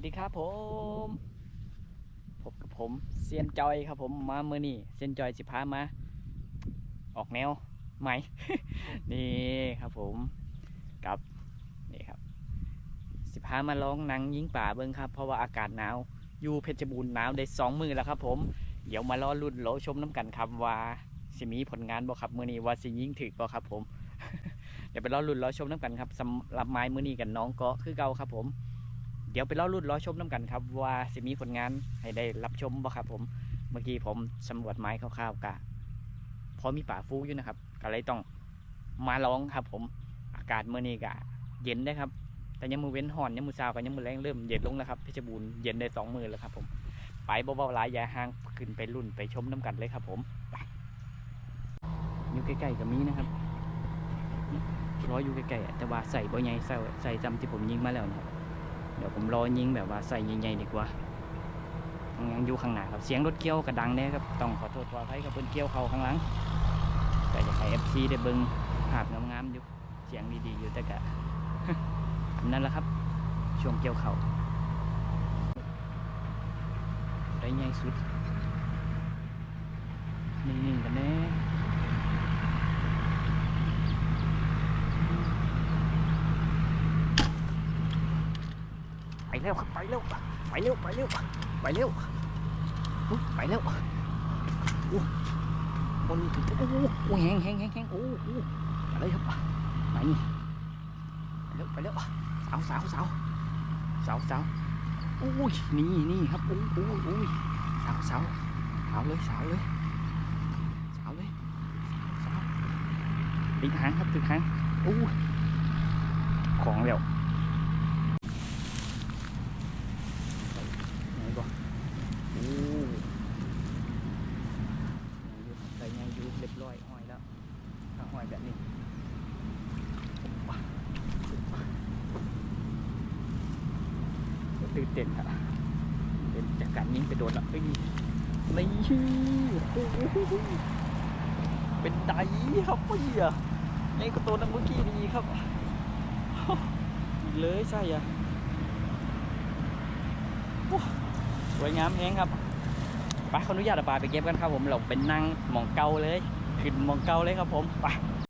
วัสดีครับผม พบกับผมเซียนจอยครับผมมาเมื่อนี้เซียนจอยสิพามา ออกแนวใหม่ นี่ครับผมกับนี่ครับ สิพามาลองนังยิงป่าเบิ้งครับ เพราะว่าอากาศหนาวอยู่เพชรบูรณ์หนาวได้สองมือแล้วครับผม เดี๋ยวมารอรุ่นโหลชมน้ำกันครับว่าสิมีผลงานบ่ครับเมื่อนี้ว่าสิยิงถึกบ่ครับผม เดี๋ยวไปรอรุ่นรอชมน้ำกันครับสำหรับไม้เมื่อนี้กันน้องก็คือเก่าครับผม เดี๋ยวไปรอรุ่นรอชมน้ำกันครับ ว่าสิมีผลงานให้ได้รับชมบ่ครับ ผมเมื่อกี้ผมสำรวจไม้คร่าวๆกะพอมีป่าฟูอยู่นะครับก็เลยต้องมาลองครับ ผมอากาศเมื่อนี้กะเย็นได้ครับแต่ยังมือเว้นห่อนยังมือซาวกับยังมือแรงเริ่มเย็นลงแล้วครับเพชรบูรณ์เย็นได้สองมือแล้วครับผมไปเบาๆหลายยาห่างขึ้นไปรุ่นไปชมน้ำกันเลยครับ ผมไปอยู่ใกล้ๆกับมีนะครับรออยู่ใกล้ๆแต่ว่าใส่บ่ใหญ่ใส่ใส่จำที่ผมยิงมาแล้วนะครับ เดี๋ยวผมรอยิงแบบว่าใส่ใหญ่ๆดีกว่ายังอยู่ข้างหน้าครับเสียงรถเกี่ยวกระดังแน่ครับต้องขอโทษขออภัยกับเพื่อนเกี่ยวเขาข้างหลังแต่อยากให้เอฟซีได้เบิ้งภาพงามๆอยู่เสียงดีๆอยู่แต่กะนั่นแหละครับช่วงเกี่ยวเขาได้ใหญ่สุดนิ่งๆกันแน่ ไปเร็วครับไปเร็วไปเร็วไปเร็วไปเร็วไปเร็วคนถึงโอ้โหแหงแหงแหงแหงโอ้โหไปเลยครับไปนี่ไปเร็วไปเร็วสาวสาวสาวสาวสาวโอ้ยนี่นี่ครับโอ้โหโอ้ยสาวสาวสาวเลยสาวเลยสาวเลยสาวติดหางครับติดหางโอ้ยของเร็ว ไหนก่อนโอ้ใส่ ยังอยหอยแล้วถ้าหอยแบบนี้ตื่นเต้นครับเป็นจากการยิงไปโดนละเอ้ยนี่โอ้โหเป็นไดครับพี่อะนี่ก็ตัวนังเมื่อกี้ดีครับเลยใช่อะสวยงามแฮงครับไปขออนุญาตเอาปลาไปเก็บกันครับผมเราเป็นนั่งมองเกาเลย ขึ้นมองเกาเลยครับผมไป